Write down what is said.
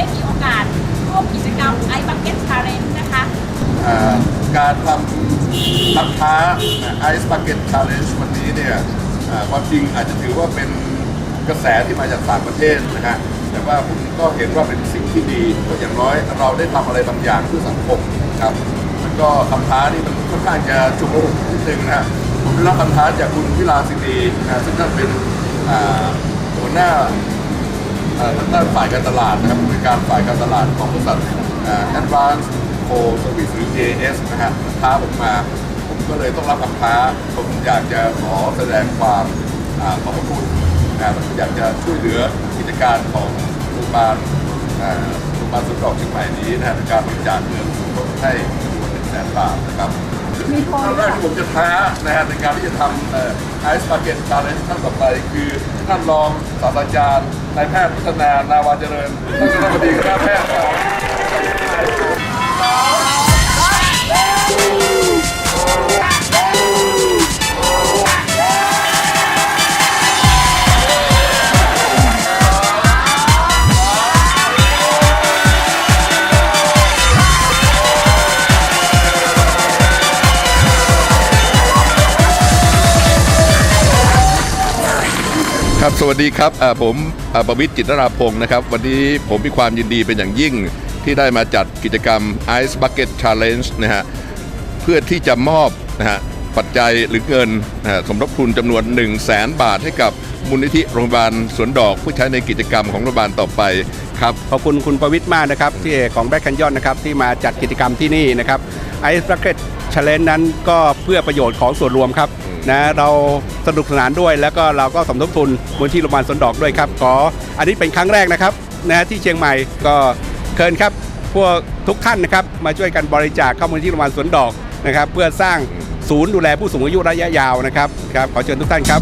ได้มีโอกาสร่วมกิจกรรมไอบักเก็ตชาเลนจ์นะคะการทำรับท้าไอซ์บักเก็ตชาเลนจ์วันนี้เนี่ยความจริงอาจจะถือว่าเป็นกระแสที่มาจากต่างประเทศนะฮะแต่ว่าผมก็เห็นว่าเป็นสิ่งที่ดีก็อย่างน้อยเราได้ทำอะไรบางอย่างเพื่อสังคมครับแล้วก็คำท้านี่มันค่อนข้างจะจุกนิดนึงนะผมได้รับคำท้าจากคุณวิลาสินีนะซึ่งท่านเป็นหัวหน้า ทางด้านฝ่ายการตลาดนะครับบริการฝ่ายการตลาดของบริษัท Advanced Co Service หรือ AS นะฮะท้าผมมาผมก็เลยต้องรับคำท้า ผมอยากจะขอแสดงความขอบคุณนะผมอยากจะช่วยเหลือกิจการของโรงพยาบาลาโรงพยาบาลสุนทรเชียงใหม่นี้นะในการบริจาคเงินสมให้จำนวนหนึ่งแสนบาทนะครับ ครั้งแรกที่ผมจะท้านะฮะในการที่จะทำไอซ์มาเก็ตชาเลนจ์ท่านต่อไป คือท่านรองศาสตราจารย์นายแพทย์พัฒนานาวาเจริญท่านคณะบดีคณะแพทย์ครับ ครับสวัสดีครับผมประวิทย์จิตรราพงศ์นะครับวันนี้ผมมีความยินดีเป็นอย่างยิ่งที่ได้มาจัดกิจกรรม Ice Bucket Challenge นะฮะเพื่อที่จะมอบนะฮะปัจจัยหรือเงินนะสมทบทุนจำนวน 1 0 0 0 0แบาทให้กับมูลนิธิโรงพยาบาลสวนดอกผู้ใช้ในกิจกรรมของโรงพยาบาลต่อไปครับขอบคุณคุณประวิทย์มากนะครับที่ของแบล็กแคนยอนนะครับที่มาจัดกิจกรรมที่นี่นะครับไอซ์บักเก็ตชาเลนนั้นก็เพื่อประโยชน์ของส่วนรวมครับ นะเราสนุกสนานด้วย แล้วก็เราก็สมทบทุนมูลที่โรงพยาบาลสวนดอกด้วยครับขออันนี้เป็นครั้งแรกนะครับนะที่เชียงใหม่ก็เชิญครับพวกทุกท่านนะครับมาช่วยกันบริจาคเข้ามูลที่โรงพยาบาลสวนดอกนะครับ เพื่อสร้างศูนย์ดูแลผู้สูงอายุระยะยาวนะครับครับขอเชิญทุกท่านครับ